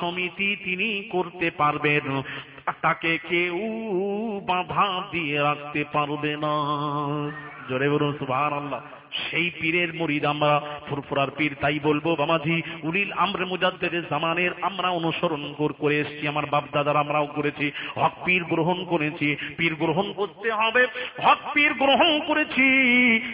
সমিতি তিনি করতে পারবেন। তাকে কেউ বাধা দিয়ে রাখতে পারবে না। জোরে বলুন সুবহান আল্লাহ সেই পীরের মুরিদ আমরা, ফুরফুরার পীর তাই বলব, বামাজি, উলিল আমরে মুজাদ্দেদের জামানের আমরা অনুসরণ করে এসেছি, আমার বাপ দাদার আমরাও করেছি, হক পীর গ্রহণ করেছি, পীর গ্রহণ করতে হবে, হক পীর গ্রহণ করেছি,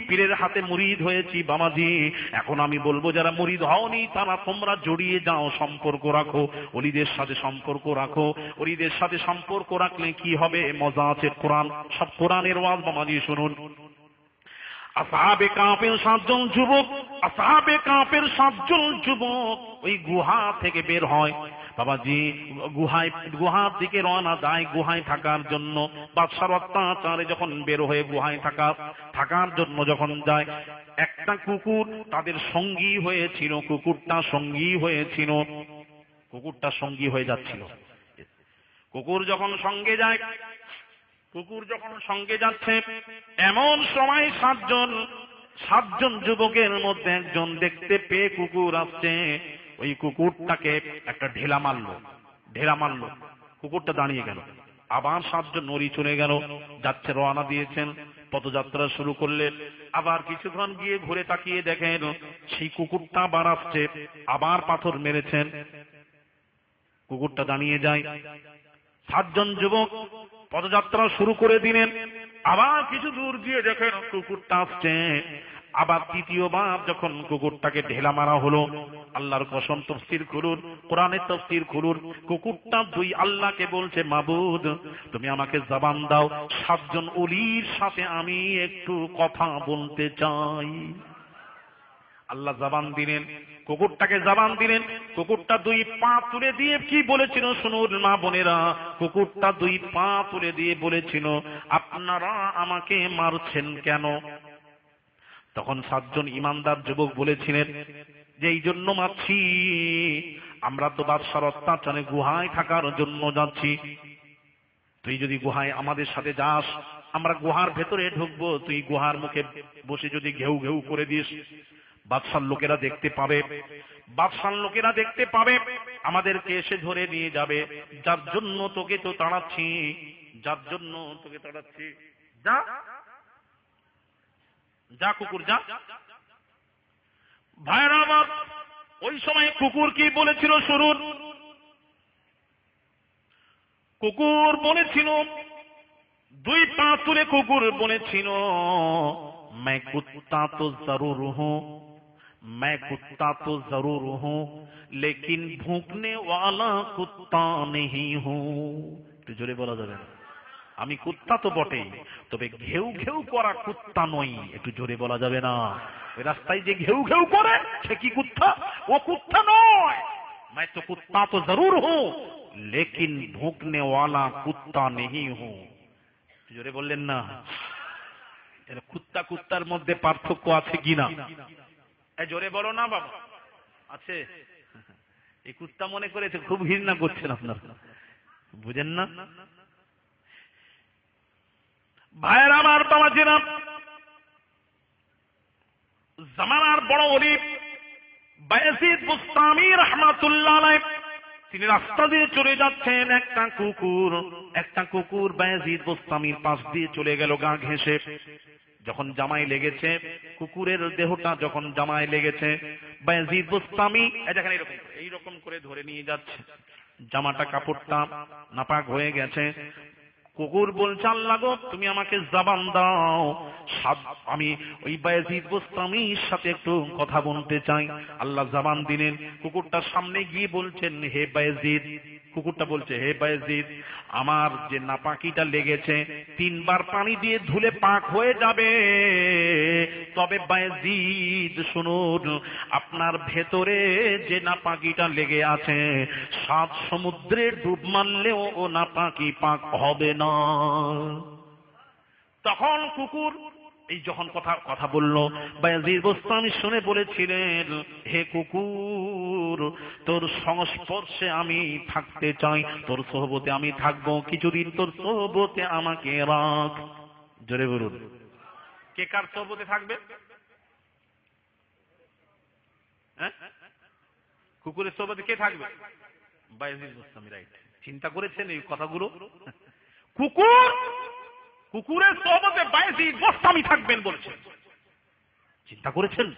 পীরের হাতে মুরিদ হয়েছি, বামাজি। এখন আমি বলব, যারা মুরিদ হওনি, তারা তোমরা জড়িয়ে যাও, সম্পর্ক রাখো, অলিদের সাথে সম্পর্ক রাখো, অলিদের সাথে সম্পর্ক রাখলে কি হবে, মজা আছে, কোরআন, সব কোরআনের ওয়াজ, বামাজি, শুনুন। আসাহাবে কাপের সাতজন যুবক আসাহাবে কাপের সাতজন যুবক ওই গুহা থেকে বের হয়। বাবাজি, গুহায়, গুহার দিকে রওনা দেয় গুহায় থাকার জন্য। বাদশার অত্যাচারে যখন বের হয়ে গুহায় থাকা, থাকার জন্য যখন যায়, একটা কুকুর তাদের সঙ্গী হয়েছিল, কুকুরটা সঙ্গী হয়েছিল। কুকুরটা সঙ্গী হয়ে যাচ্ছিল। কুকুর যখন সঙ্গে যায় কুকুর যখন সঙ্গে যাচ্ছে, এমন সময় সাতজন সাতজন যুবকের মধ্যে একজন দেখতে পেয়ে কুকুর আসছে। ওই কুকুরটাকে একটা ঢেলা মারলো ঢেলা মারলো। কুকুরটা দাঁড়িয়ে গেল। আবার সাতজন নড়ি চলে গেল, যাচ্ছে রওনা দিয়েছেন, পদযাত্রা শুরু করলেন। আবার কিছুক্ষণ গিয়ে ঘুরে তাকিয়ে দেখেন, সেই কুকুরটা আবার আসছে, আবার পাথর মেরেছেন। কুকুরটা দাঁড়িয়ে যায়। সাতজন যুবক পদযাত্রা শুরু করে দিলেন। আবার কিছু দূর গিয়ে দেখেন কুকুরটা আসছে আবার তৃতীয়বার যখন কুকুরটাকে ঢেলা মারা হলো, আল্লাহর কসম তফসির করুন, কোরআনের তফসির করুন, কুকুরটা দুই আল্লাহকে বলছে, মাবুদ, তুমি আমাকে জবান দাও, সাতজন অলির সাথে আমি একটু কথা বলতে চাই। আল্লাহ জবান দিলেন। কুকুরটাকে জবান দিলেন, কুকুরটা দুই পা তুলে দিয়ে কি বলেছিল শুনুন মা বোনেরা, কুকুরটা দুই পা তুলে দিয়ে বলেছিল, আপনারা আমাকে মারছেন কেন? তখন সাতজন ইমানদার যুবক বলেছিলেন, যে এই জন্য মারছি, আমরা তো বাদশার অত্যাচারে গুহায় থাকার জন্য যাচ্ছি। তুই যদি গুহায় আমাদের সাথে যাস, আমরা গুহার ভেতরে ঢুকবো, তুই গুহার মুখে বসে যদি ঘেউ ঘেউ করে দিস বাদশার লোকেরা দেখতে পাবে বাদশার লোকেরা দেখতে পাবে আমাদেরকে এসে ধরে নিয়ে যাবে যার জন্য তোকে তো তাড়াচ্ছি যার জন্য তোকে তাড়াচ্ছি যা যা কুকুর যা ভাইরা আমার ওই সময় কুকুর কি বলেছিল শুনুন কুকুর বলেছিল দুই পা তুলে কুকুর বলেছিল मैं कुत्ता तो जरूर हूँ मैं कुत्ता तो जरूर हूँ लेकिन भूखने वाला कुत्ता नहीं हूँ একটু জোরে বলা যাবে না আমি কুত্তা তো বটেই তবে ঘেউ ঘেউ করা কুত্তা নই একটু জোরে বলা যাবে না ওই রাস্তায় যে ঘেউ ঘেউ করে সে কি কুত্তা ও কুত্তা নয় मैं तो कुत्ता तो जरूर हूँ लेकिन भूखने वाला कुत्ता नहीं हूँ জোরে বললেন না এর কুত্তা কুত্তার মধ্যে পার্থক্য আছে কিনা এ জোরে বলো না বাবা। আছে। এই কুত্তা মনে করেছে, খুব ঘৃণা করছেন আপনার। বুঝেন না? ভাইয়ের আমার বাবা জামানার বড় অলিপ রহমাতুল্লাহ তিনি রাস্তা দিয়ে চলে যাচ্ছেন একটা কুকুর। একটা কুকুর বায়াজিদ বোস্তামির পাশ দিয়ে চলে গেল, গা ঘেঁষে। যখন জামাই লেগেছে, কুকুরের দেহটা যখন জামাই লেগেছে এইরকম করে ধরে নিয়ে যাচ্ছে। জামাটা কাপড়টা নাপাক হয়ে গেছে। কুকুর বলছে, আল্লাহ তুমি আমাকে জবান দাও। আমি ওই বায়াজিদ বোস্তামির সাথে একটু কথা বলতে চাই। আল্লাহ জবান দিলেন। কুকুরটা সামনে গিয়ে বলছেন, হে বায়াজিদ কুকুরটা বলছে, হে বায়াজিদ, আমার যে নাপাকিটা লেগেছে, তিনবার পানি দিয়ে ধুলে পাক হয়ে যাবে। তবে বায়াজিদ, শুনুন, আপনার ভেতরে যে নাপাকিটা লেগে আছে, সাত সমুদ্রে ডুব মারলেও ও নাপাকি পাক হবে না। তখন কুকুর এই যখন কথা কথা বলল বায়াজির বোস্তানি শুনে বলেছিলেন, হে কুকুর, তোর সংস্পর্শে আমি থাকতে চাই, তোর সহবতে আমি থাকব, কিছুদিন তোর সহবতে আমাকে রাখ। জোরে বলুন। কে কার সহবতে থাকবে? হ্যাঁ? কুকুরের সহবতে কে থাকবে? বায়েজিদ গোস্বামী রাইট। চিন্তা করেছেন এই কথাগুলো? কুকুর! কুকুরের সহমতে বায়েজিদ গোস্বামী থাকবেন বলছেন চিন্তা করেছেন?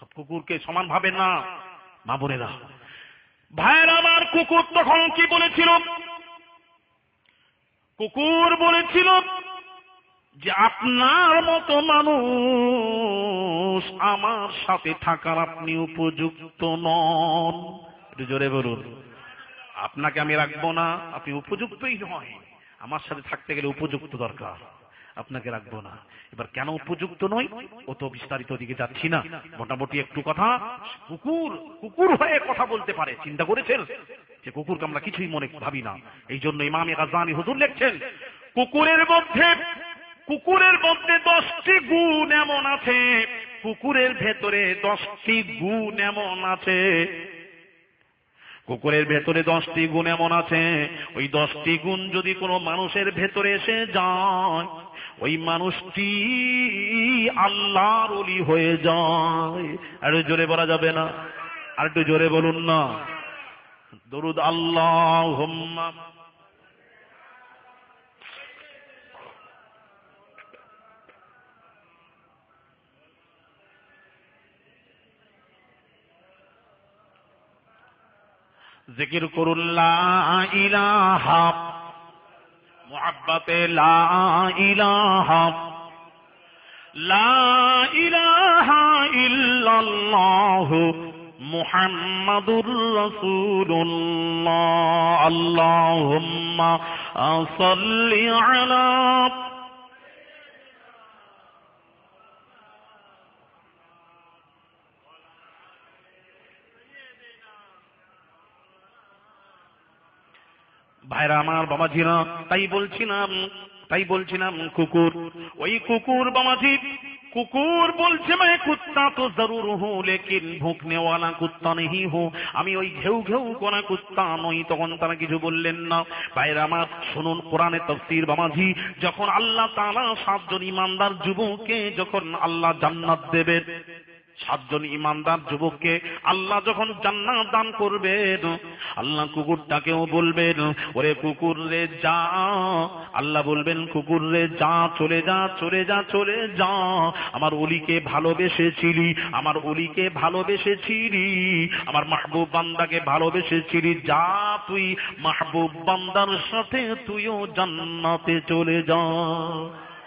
সব কুকুরকে সমান ভাবে না, মা বোনেরা। ভাইয়ের, আমার কুকুর তখন কি বলেছিল? কুকুর বলেছিল যে, আপনার মতো মানুষ আমার সাথে থাকার আপনি উপযুক্ত নন। জোরে বলুন। আপনাকে আমি রাখব না, আপনি উপযুক্তই নয়। আমার সাথে থাকতে গেলে উপযুক্ত দরকার। আপনাকে রাখব না। এবার কেন উপযুক্ত নয় ও তো বিস্তারিত দিকে যাচ্ছি না। মোটামুটি একটু কথা। কুকুর কুকুর হয়ে কথা বলতে পারে। চিন্তা করেছেন? যে কুকুরকে আমরা কিছুই মনে ভাবি না। এই জন্য ইমামে গাজানি হুজুর লিখছেন, কুকুরের মধ্যে কুকুরের মধ্যে দশটি গুণ এমন আছে। কুকুরের ভেতরে দশটি গুণ এমন আছে। কুকুরের ভেতরে দশটি গুণ এমন আছে। ওই দশটি গুণ যদি কোনো মানুষের ভেতরে এসে যায়, ওই মানুষটি আল্লাহর অলি হয়ে যায়। আর জোরে বলা যাবে না? আর একটু জোরে বলুন না। দরুদ আল্লাহ ذکر کر اللہ محبت لا الہ لا الہ الا اللہ محمد الرسول اللہ اللہم صلی علی ভাইরা আমার বাবা বাবাজিরা, তাই বলছিলাম তাই বলছিলাম কুকুর। ওই কুকুর বাবাজি, কুকুর বলছে মানে কুত্তা তো জরুর হো, লেকিন ভুক নেওয়ালা কুত্তা নেই হো। আমি ওই ঘেউ ঘেউ করা কুত্তা নই, তখন তারা কিছু বললেন না। বাইরে আমার, শুনুন কোরআনে তফসির বামাঝি যখন আল্লাহ তারা সাতজন ইমানদার যুবকে যখন আল্লাহ জান্নাত দেবেন সাতজন ইমানদার যুবককে আল্লাহ যখন জান্নাত দান করবেন আল্লাহ কুকুরটাকেও বলবেন ওরে কুকুর রে, যা। আল্লাহ বলবেন, কুকুর রে, যা, চলে যা চলে যা চলে যা। আমার অলিকে ভালোবেসেছিলি, আমার অলিকে ভালোবেসেছিলি, আমার মাহবুব বান্দাকে ভালোবেসেছিলি। যা তুই মাহবুব বান্দার সাথে তুইও জান্নাতে চলে যা।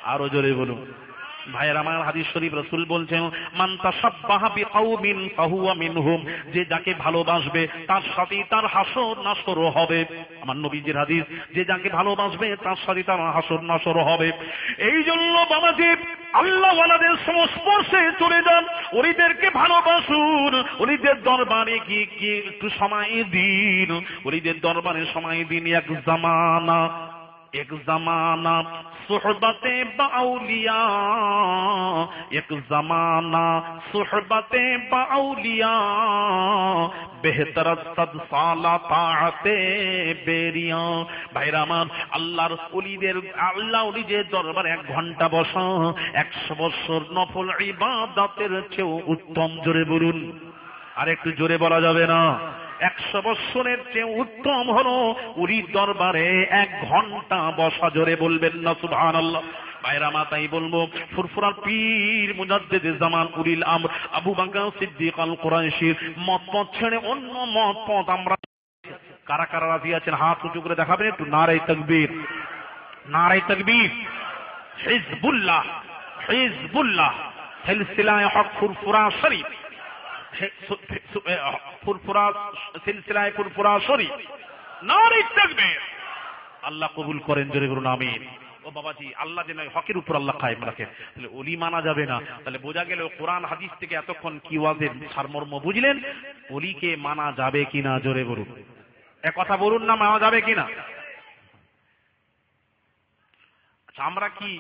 আরও জোরে বলুন। ভাইয়ের আমার হাদিস শরীফ রসুল বলছেন, মান তাসাব্বাহা বিকাউমিন ফাহুয়া মিনহুম যে যাকে ভালোবাসবে, তার সাথে তার হাসর নাসর হবে। আমার নবীজির হাদিস, যে যাকে ভালোবাসবে, তার সাথে তার হাসর নাসর হবে। এই জন্য বাবাজি, আল্লাহ ওয়ালাদের সংস্পর্শে চলে যান ওরিদেরকে ভালোবাসুন ওরিদের দরবারে গিয়ে গিয়ে একটু সময় দিন ওরিদের দরবারে সময় দিন এক জামানা। ایک زمانہ صحبت باولیاء ایک زمانہ صحبت باولیاء بہتر صد سالہ طاعت بیریاں ভাইরা আমার, আল্লাহর অলিদের, আল্লাহ অলিদের দরবারে এক ঘণ্টা বসা, একশো বছর নফল ইবাদাতের চেয়েও উত্তম। জোরে বলুন, আর একটু জোরে বলা যাবে না? একশো বৎসরের চেয়ে উত্তম হলো উরির দরবারে এক ঘণ্টা বসা জোরে বলবেন না আল্লাহ বাইরা মাতাই বলব, ফুরফুরার পীর জামান উরিল আম আবু বাঙ্গা সিদ্দিক আল কোরআশির মত পথ ছেড়ে অন্য মত পথ আমরা কারা কারা রাজি আছেন? হাত উঁচু করে দেখাবেন একটু নারাই তকবীর। নারাই তকবীর। Hezbollah Hezbollah. হক ফুরফুরা শরীফ। ফুরফুরা, সিলসিলায় ফুরফুরা শরীফ নারী তাকবীর। আল্লাহ কবুল করেন, জোরে করুন আমিন। ও বাবাজি, আল্লাহ যেন হকের উপর আল্লাহ কায়েম রাখেন। তাহলে অলি মানা যাবে না। তাহলে বোঝা গেল কোরআন হাদিস থেকে এতক্ষণ কি ওয়াজের সারমর্ম বুঝলেন? অলিকে মানা যাবে কিনা, জোরে বলুন। এক কথা বলুন না, মানা যাবে কিনা? আচ্ছা আমরা কি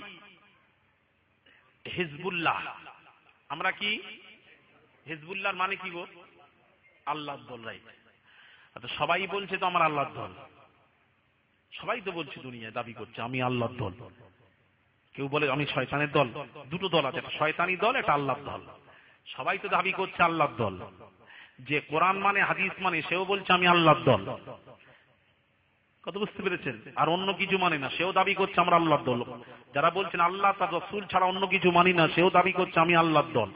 হিজবুল্লাহ, আমরা কি হিজবুল্লাহর মানে কি গো? আল্লাহ দল রাইট আচ্ছা সবাই বলছে তো আমার আল্লাহর দল। সবাই তো বলছে দুনিয়ায় দাবি করছে, আমি আল্লাহর দল। কেউ বলে আমি শয়তানের দল। দুটো দল আছে, একটা শয়তানি দল, একটা আল্লাহর দল। সবাই তো দাবি করছে আল্লাহর দল। যে কোরআন মানে হাদিস মানে সেও বলছে আমি আল্লাহর দল। কত বুঝতে পেরেছেন? আর অন্য কিছু মানে না, সেও দাবি করছে আমরা আল্লাহর দল। যারা বলছেন আল্লাহ তার রসুল ছাড়া অন্য কিছু মানি না, সেও দাবি করছে আমি আল্লাহর দল।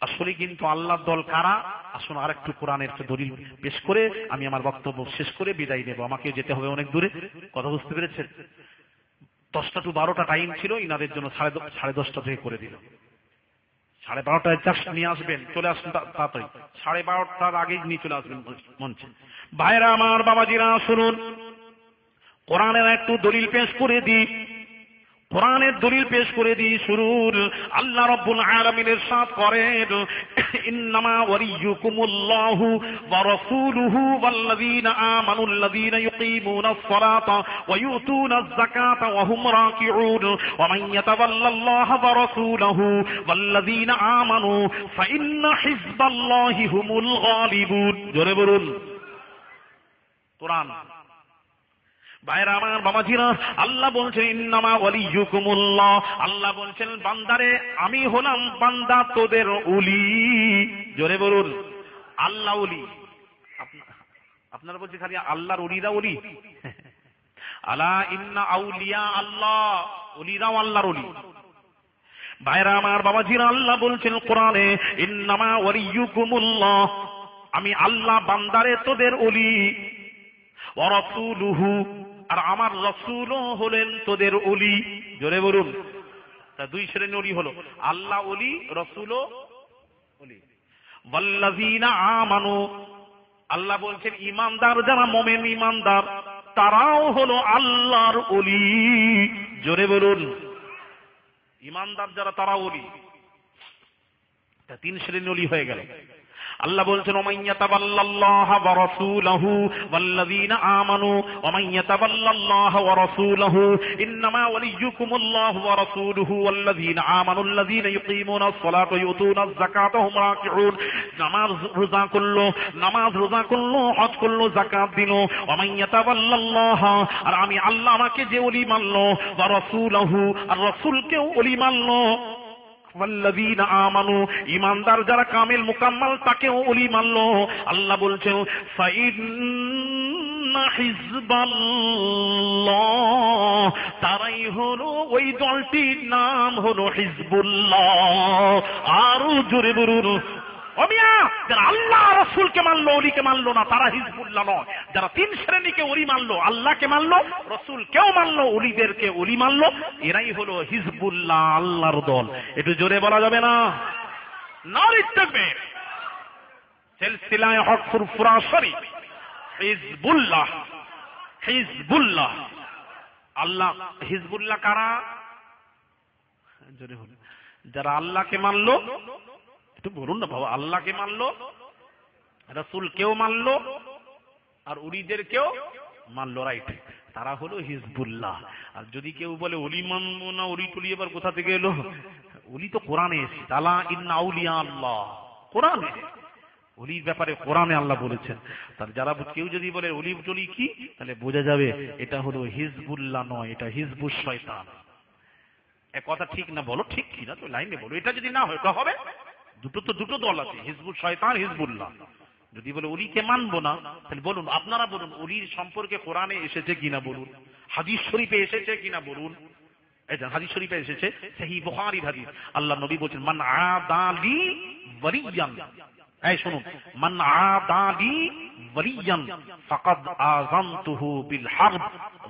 আসলে কিন্তু আল্লাহর দল কারা? আসুন আর একটু কোরআনের দলিল পেশ করে আমি আমার বক্তব্য শেষ করে বিদায় নেব। আমাকে যেতে হবে অনেক দূরে। কথা বুঝতে পেরেছেন? দশটা টু বারোটা টাইম ছিল, ইনাদের জন্য সাড়ে সাড়ে দশটা থেকে করে দিল সাড়ে বারোটায় চাষ নিয়ে আসবেন, চলে আসুন তাড়াতাড়ি। সাড়ে বারোটার আগে নিয়ে চলে আসবেন মঞ্চে। ভাইরা আমার বাবাজিরা, শুনুন। কোরআনের একটু দলিল পেশ করে দিই। কোরআনের দলিল পেশ করে দিই শুরুর। আল্লাহ রব্বুল আলামিনের সাথ করেন, ইন্নামা ওয়ালিয়ুকুমুল্লাহু ওয়া রাসূলুহু ওয়াল্লাযীনা আমানুল্লাযীনা ইউকিমুনাস সালাতা ওয়া ইউতুনাজ যাকাতা ওয়া হুম রাকিউন। ওয়া মান ইয়াতাওয়াল্লাল্লাহা ওয়া রাসূলুহু ওয়াল্লাযীনা আমানু, ফাইন্না হিজবাল্লাহি হুমুল গালিবুন। জোরে বলুন। কোরআন আমার আল্লাহ বলছেন, ইন্নামা ওয়ালিয়ুকুমুল্লাহ আল্লাহ বলছেন, বান্দারে, আমি হলাম বান্দা তোদের উলি। জোরে বলুন, আল্লাহ উলি। আপনারা বলছেন খালি আল্লাহর উলিরা উলি? আলা ইন্না আউলিয়া আল্লাহ, উলিরাও আল্লাহর উলি। ভাইরা আমার বাবাজিরা, আল্লাহ বলছেন কোরআনে, ইন্নামা ওয়ালিয়ুকুমুল্লাহ আমি আল্লাহ বান্দারে তোদের উলি। অরসুলুহু আর আমার রসুলও হলেন তোদের অলি জোরে বলুন। তা দুই শ্রেণি অলি হলো। আল্লাহ অলি রসুলও আমানু। আল্লাহ বলছেন, ইমানদার যারা, মোমেন ইমানদার, তারাও হলো আল্লাহর অলি জোরে বলুন। ইমানদার যারা তারা অলি তা তিন শ্রেণি অলি হয়ে গেল। আল্লাহ বলছেন ওমান ইয়াতাবাল্লাল্লাহা ওয়া রাসূলুহু ওয়াল্লাযীনা আমানু ওমান ইয়াতাবাল্লাল্লাহা ওয়া রাসূলুহু ইন্নামা ওয়ালিয়্যুকুমুল্লাহু ওয়া রাসূলুহু ওয়াল্লাযীনা আমানু আল্লাযীনা ইউকিমুনাস সালাতা ওয়া ইউতুনাজ যাকাতা হুম রাকিউন নামাজ রোজা করল নামাজ রোজা করল হজ করল যাকাত দিল ওমান ইয়াতাবাল্লাল্লাহা আর আমি আল্লাহ আমাকে যে ওলি মানলো ওয়া রাসূলুহু আর রাসূলকেও ওলি মানলো ওয়াল্লাযীনা আমানু, ঈমানদার যারা কামিল, মুকাম্মাল, তাকেও অলি মানল। আল্লাহ ফাইন্না তারাই হলো ওই দলটির নাম হলো হিজবুল্লাহ। আরও জোরে বলুন অমিয়া, যারা আল্লাহ রসুলকে মানলো, অলিকে মানলো না, তারা হিজবুল্লাহ নয়। যারা তিন শ্রেণীকে অলি মানলো, আল্লাহকে মানলো রসুল কেউ মানলো, অলিদেরকে অলি মানলো, এরাই হলো হিজবুল্লাহ, আল্লাহর দল। একটু জোরে বলা যাবে না? থাকবে সিলসিলায় হক ফুরফুরা শরীফ হিজবুল্লাহ হিজবুল্লাহ। আল্লাহ, হিজবুল্লাহ কারা? যারা আল্লাহকে মানলো একটু বলুন না, বাবা, আল্লাহকে মানলো রসুল কেউ মানলো, আর উলিদের কেউ মানলো রাইট তারা হলো হিজবুল্লাহ। আর যদি কেউ বলে অলি মানবো না অলি টলি এবার কোথা থেকে এলো? অলি তো কোরআনে এসে তালা ইন্না আল্লাহ। কোরআনে। অলির ব্যাপারে কোরআনে আল্লাহ বলেছেন। তার যারা কেউ যদি বলে অলি টলি কি? তাহলে বোঝা যাবে, এটা হলো হিজবুল্লাহ নয়, এটা হিজবুল শয়তান। কথা ঠিক না, বলো ঠিক কি না তো লাইনে বলো। এটা যদি না হয় তো হবে? দুটো তো দুটো দল আছে, হিজবুল শয়তান, হিজবুল্লাহ। যদি বলে অলিকে মানবো না, তাহলে বলুন, আপনারা বলুন, অলির সম্পর্কে কোরআনে এসেছে কিনা বলুন, হাদিস শরীফে এসেছে কিনা বলুন। হাদিস শরীফে এসেছে সেই হাদিস। আল্লাহ নবী বলছেন, মান আদালি এই শুনুন, মান আদালি ফাকাদ বিল হারব।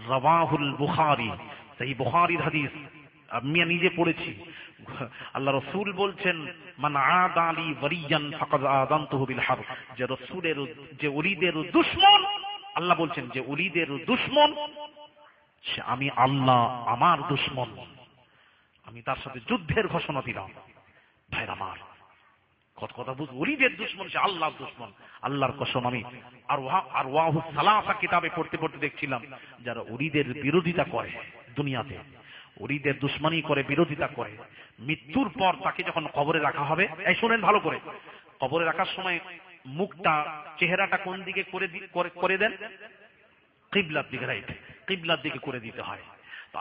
রাওয়াহুল বুখারী। সেই বুখারীর হাদিস। আমি নিজে পড়েছি। আল্লাহ রসুল বলছেন আল্লাহ বলছেন, যে সে আমি আল্লাহ আমার আমি তার সাথে যুদ্ধের ঘোষণা দিলাম। ভাইরা আমার, কত কথা বুঝ ওলিদের দুশ্মন, সে আল্লাহর দুশ্মন। আল্লাহর কসম আমি আর আর ওয়াহু সালাসা কিতাবে পড়তে পড়তে দেখছিলাম, যারা ওলিদের বিরোধিতা করে দুনিয়াতে। ওলিদের দুশ্মনী করে বিরোধিতা করে। মৃত্যুর পর তাকে যখন কবরে রাখা হবে, এই শুনেন ভালো করে, কবরে রাখার সময় মুখটা, চেহারাটা কোন দিকে করে দেন? কিবলার দিকে, রাইট। কিবলার দিকে করে দিতে হয়।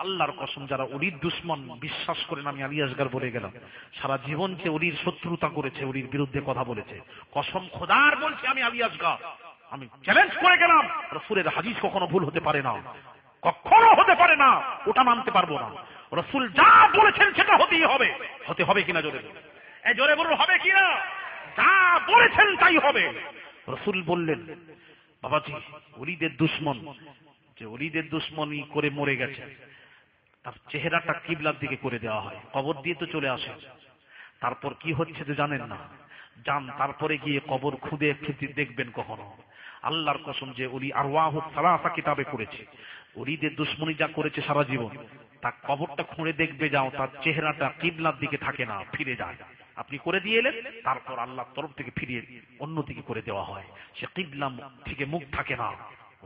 আল্লাহর কসম, যারা অলির দুশ্মন, বিশ্বাস করেন, আমি আলী আসগার বলে গেলাম, সারা জীবনকে অলির শত্রুতা করেছে অলির বিরুদ্ধে কথা বলেছে, কসম খোদার বলছি আমি আলী আসগার। আমি চ্যালেঞ্জ করে গেলাম, রসুলের হাদিস কখনো ভুল হতে পারে না। কখনো হতে পারে না, ওটা মানতে পারব না। রসুল যা বলেছেন সেটা হতেই হবে। হতে হবে কিনা জোরে। এই জোরে বলুন, হবে কিনা? যা বলেছেন তাই হবে। রসুল বললেন, বাবাজি অলিদের দুশ্মন, যে অলিদের দুশ্মনী করে মরে গেছে, তার চেহারাটা কিবলার দিকে করে দেওয়া হয়। কবর দিয়ে তো চলে আসে। তারপর কি হচ্ছে তো জানেন না? যান, তারপরে গিয়ে কবর খুদে খুঁজে দেখবেন কখনো। আল্লাহর কসম যে উনি আরওয়াহ সালাসা কিতাবে করেছে। উলিদের দুশ্মনী যা করেছে সারা জীবন তার কবরটা খুঁড়ে দেখবে যাও, তার চেহারাটা কিবলার দিকে থাকে না, ফিরে যায়। আপনি করে দিয়ে এলেন, তারপর আল্লাহর তরফ থেকে ফিরিয়ে অন্যদিকে করে দেওয়া হয়। সে কিবলা থেকে মুখ থাকে না,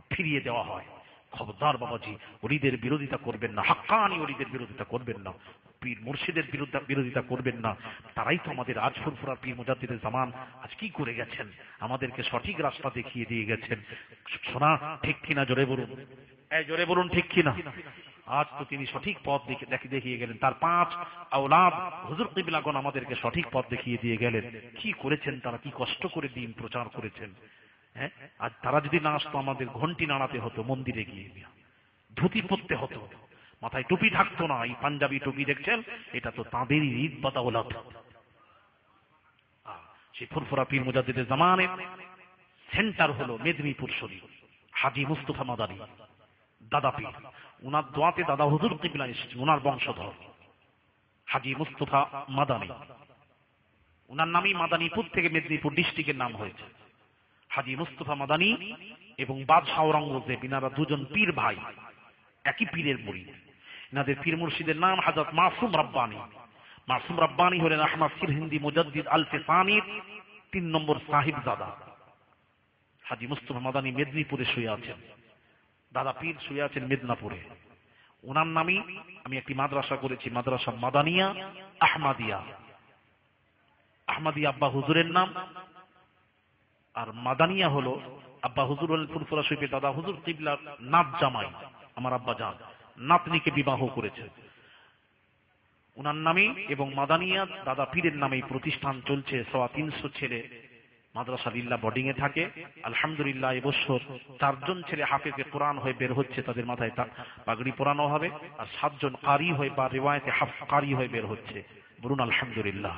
ফিরিয়ে দেওয়া হয়। খবরদার বাবাজি অলিদের বিরোধিতা করবেন না, হাক্কানি অলিদের বিরোধিতা করবেন না, পীর মুর্শিদের বিরোধিতা করবেন না। তারাই তো আমাদের আজ ফুরফুরা পীর মুজাদ্দিদের জামান। আজ কি করে গেছেন? আমাদেরকে সঠিক রাস্তা দেখিয়ে দিয়ে গেছেন। শোনা, ঠিক কিনা জোরে বলুন? জোরে বলুন, ঠিক কিনা? আজ তো তিনি সঠিক পথ দেখে- দেখিয়ে গেলেন। তার পাঁচ আওলাদ, হুজুর কিবিলাগণ আমাদেরকে সঠিক পথ দেখিয়ে দিয়ে গেলেন। কি করেছেন তারা? কি কষ্ট করে দিন প্রচার করেছেন? হ্যাঁ? আর তারা যদি না আসতো, আমাদের ঘন্টি নাড়াতে হতো, মন্দিরে গিয়ে। ধুতি পরতে হতো। মাথায় টুপি থাকতো না, এই পাঞ্জাবি টুপি দেখছেন? এটা তো তাঁদেরই ঈদ বাতাওলাত। সেই ফুরফুরা পীর মুজাদ্দিদের জামানে সেন্টার হলো মেদিনীপুর হাজি মুস্তফা মাদানী, দাদা পীর। উনার দোয়াতে দাদা হুজুর কিবলা উনার বংশধর, হাজি মুস্তফা মাদানী। উনার নামই মাদানীপুর থেকে মেদিনীপুর ডিস্ট্রিক্টের নাম হয়েছে। হাজি মুস্তফা মাদানী এবং বাদশাহ আওরঙ্গজেব ইনারা দুজন পীর ভাই, একই পীরের মুড়ি। ইনাদের পীর মুর্শিদের নাম হাজরত মাসুম রব্বানি। মাসুম রব্বানি হলেন আহমদ সির হিন্দি মুজাদ্দিদ আল ফেসানির তিন নম্বর সাহিব দাদা হাজি মুস্তফা মাদানী মেদিনীপুরে শুয়ে আছেন। দাদা পীর শুয়ে আছেন মেদিনীপুরে। ওনার নামই আমি একটি মাদ্রাসা করেছি, মাদ্রাসা মাদানিয়া আহমাদিয়া। আহমাদিয়া আব্বা হুজুরের নাম আর মাদানিয়া হলো, আব্বা হুজুর ফুরফুরা শরীফের দাদা হুজুর কিবলার নাত জামাই, আমার আব্বা যান। নাতনিকে বিবাহ করেছে। উনার নামে এবং মাদানিয়া দাদা পীরের নামে প্রতিষ্ঠান চলছে সওয়া তিনশো ছেলে। মাদ্রাসা লিল্লা বোর্ডিং এ থাকে। আলহামদুলিল্লাহ, এবছর চারজন ছেলে হাফেজে কোরআন হয়ে বের হচ্ছে, তাদের মাথায় তা- পাগড়ি পরানো হবে। আর সাতজন কারি হয়ে বা রেওয়ায়তে হাফ কারি হয়ে বের হচ্ছে। বলুন আলহামদুলিল্লাহ।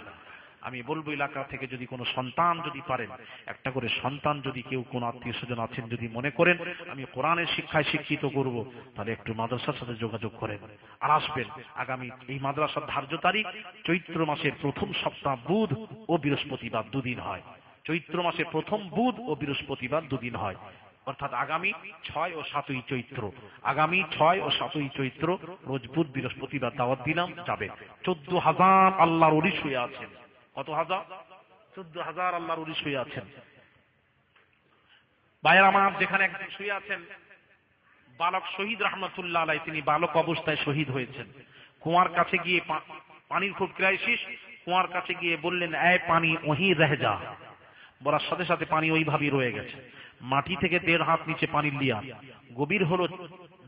আমি বলব এলাকা থেকে যদি কোনো সন্তান যদি পারেন, একটা করে সন্তান যদি কেউ কোনো আত্মীয় স্বজন আছেন যদি মনে করেন, আমি কোরআনের শিক্ষায় শিক্ষিত করব, তাহলে একটু মাদ্রাসার সাথে যোগাযোগ করেন আর আসবেন। আগামী এই মাদ্রাসার ধার্য তারিখ চৈত্র মাসের প্রথম সপ্তাহ বুধ ও বৃহস্পতিবার দুদিন হয়। চৈত্র মাসের প্রথম বুধ ও বৃহস্পতিবার দুদিন হয়। অর্থাৎ আগামী ছয় ও সাতই চৈত্র। আগামী ছয় ও সাতই চৈত্র রোজ বুধ বৃহস্পতিবার দাওয়াত দিলাম, যাবে। চোদ্দ হাজার আল্লাহর অলি শুয়ে আছেন। কত হাজার? চোদ্দ হাজার আল্লাহর উলি শুয়ে আছেন। ভাইয়ের আমার যেখানে একজন শুয়ে আছেন, বালক শহীদ রহমতুল্লাহ আলাই তিনি বালক অবস্থায় শহীদ হয়েছেন। কুয়ার কাছে গিয়ে পানির খুব ক্রাইসিস, কুয়ার কাছে গিয়ে বললেন এ পানি ওহি রহ যা বলার সাথে সাথে পানি ওইভাবেই রয়ে গেছে। মাটি থেকে দেড় হাত নিচে পানির লিয়া, গভীর হলো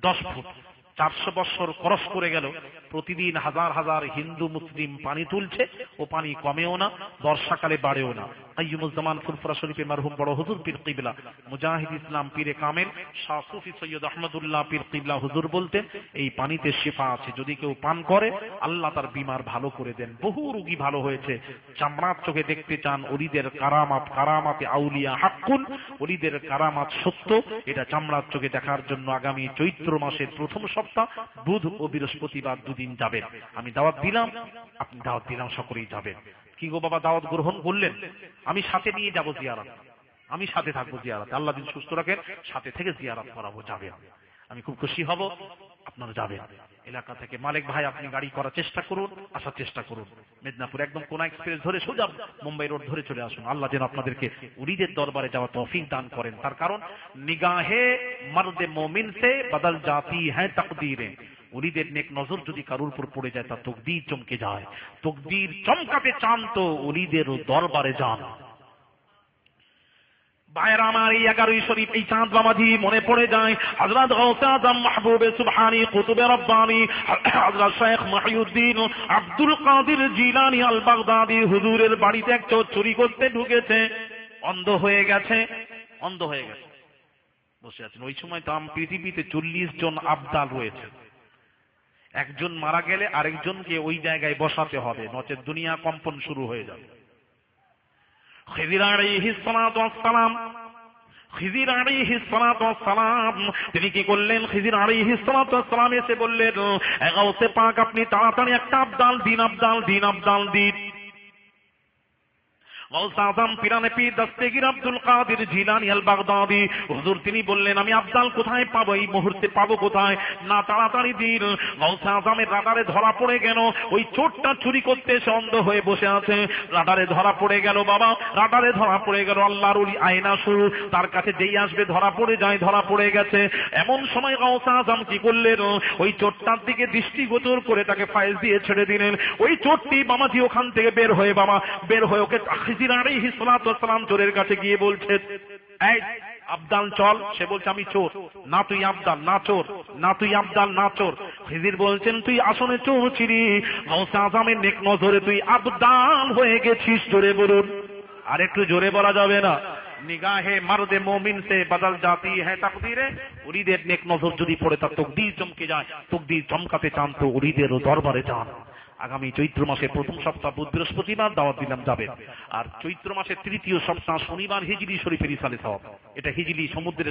দশ ফুট। চারশো বৎসর খরচ করে গেল। প্রতিদিন হাজার হাজার হিন্দু মুসলিম পানি তুলছে ও পানি কমেও না, বর্ষাকালে বাড়েও না। কাইয়ুমুজ্জামান ফুরফুরা শরীফে মারহুম বড় হুজুর পীর কিবলা। মুজাহিদ ইসলাম পীরে কামেল সৈয়দ আহমদুল্লাহ পীর কিবলা হুজুর বলতেন, এই পানিতে শেফা আছে, যদি কেউ পান করে, আল্লাহ তার বিমার ভালো করে দেন। বহু রুগী ভালো হয়েছে। চামড়ার চোখে দেখতে চান, অলিদের কারামাত, কারামাতে আউলিয়া হাক্কুন, অলিদের কারামাত সত্য। এটা চামড়ার চোখে দেখার জন্য আগামী চৈত্র মাসের প্রথম সপ্তাহ, বুধ ও বৃহস্পতিবার দুদিন যাবেন আমি দাওয়াত দিলাম, আপনি দাওয়াত দিলাম, সকলেই যাবেন। কি গো বাবা দাওয়াত গ্রহণ করলেন? আমি সাথে নিয়ে যাব জিয়ারাত। আমি সাথে থাকব জিয়ারাত। আল্লাহ দিন সুস্থ রাখেন, সাথে থেকে জিয়ারাত করাবো, যাবে আমি। খুব খুশি হব, আপনারা যাবেন। এলাকা থেকে মালিক ভাই, আপনি গাড়ি করার চেষ্টা করুন, আসার চেষ্টা করুন। মেদিনীপুর একদম কোন এক্সপ্রেস ধরে সোজা মুম্বাই রোড ধরে চলে আসুন। আল্লাহ যেন আপনাদেরকে উরিদের দরবারে যাওয়া তৌফিক দান করেন। তার কারণ, নিগাহে মর্দে মোমিন বদল জাতি হ্যাঁ তকদিরে। উলিদের নেক নজর যদি কারুর উপর পড়ে যায়, তা তকদির চমকে যায়। তকদির চমকাতে চান তো উলিদের দরবারে যান। হুজুরের বাড়িতে চুরি করতে ঢুকেছে। অন্ধ হয়ে গেছে, অন্ধ হয়ে গেছে। বসে আছেন। ওই সময় তো পৃথিবীতে চল্লিশ জন আবদাল রয়েছে। একজন মারা গেলে আরেকজনকে ওই জায়গায় বসাতে হবে, নচেত দুনিয়া কম্পন শুরু হয়ে যাবে। তিনি কি করলেন? এসে বললেন পাক, আপনি তাড়াতাড়ি একটা আবদাল দিন আবদাল দিন আবদাল দিন। তিনি বললেন, আমি কোথায় পাবো? এই মুহূর্তে পাবো কোথায়? না, তাড়াতাড়ি দিন। রাডারে ধরা পড়ে গেল। ওই চোরটা চুরি করতে হয়ে বসে আছে। রাডারে ধরা পড়ে গেল, বাবা। রাডারে ধরা পড়ে গেল, আল্লাহর তার কাছে যেই আসবে, ধরা পড়ে যায়, ধরা পড়ে গেছে। এমন সময় গৌস আজম কি করলেন? ওই চোরটার দিকে দৃষ্টিগোচর করে তাকে ফাইজ দিয়ে ছেড়ে দিলেন। ওই চোরটি বামাজি ওখান থেকে বের হয়ে, বাবা, বের হয়ে ওকে আলাইহিস সালাতু ওয়াসসালাম চোরের কাছে গিয়ে বলছে, এই, আবদাল চল। সে বলছে, আমি চোর। না তুই না চোর। না তুই না চোর। খিজির বলছেন, তুই আসনে নেক নজরে তুই আবদাল হয়ে গেছিস, জোরে বলুন। আর একটু জোরে বলা যাবে না। নিগাহে মারদে মোমিন সে বদল জাতি হ্যাঁ তাকদিরে উরিদের নেক নজর যদি পড়ে, তার তকদির চমকে যায়। তকদির চমকাতে চান তো দরবারে যান। আগামী চৈত্র মাসের প্রথম সপ্তাহ বুধ বৃহস্পতিবার দাওয়াত দিলাম যাবেন আর চৈত্র মাসের তৃতীয় সপ্তাহ শনিবার হিজলি শরীফের ইসালে সব এটা হিজলি সমুদ্রের